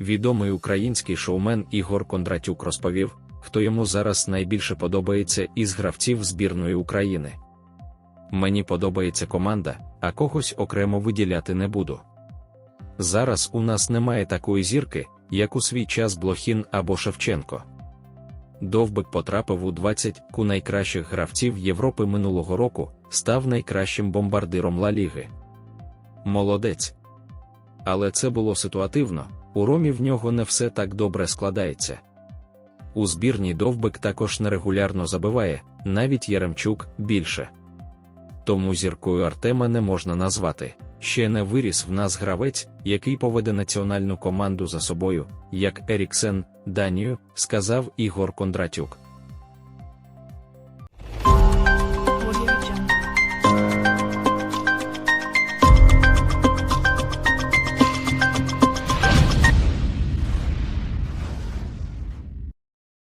Відомий український шоумен Ігор Кондратюк розповів, хто йому зараз найбільше подобається із гравців збірної України. Мені подобається команда, а когось окремо виділяти не буду. Зараз у нас немає такої зірки, як у свій час Блохін або Шевченко. Довбик потрапив у 20 ку найкращих гравців Європи минулого року, став найкращим бомбардиром Ла Ліги. Молодець. Але це було ситуативно, у Ромі в нього не все так добре складається. У збірній довбик також нерегулярно забиває, навіть Яремчук більше. Тому зіркою Артема не можна назвати. Ще не виріс в нас гравець, який поведе національну команду за собою, як Еріксен, Данію, сказав Ігор Кондратюк.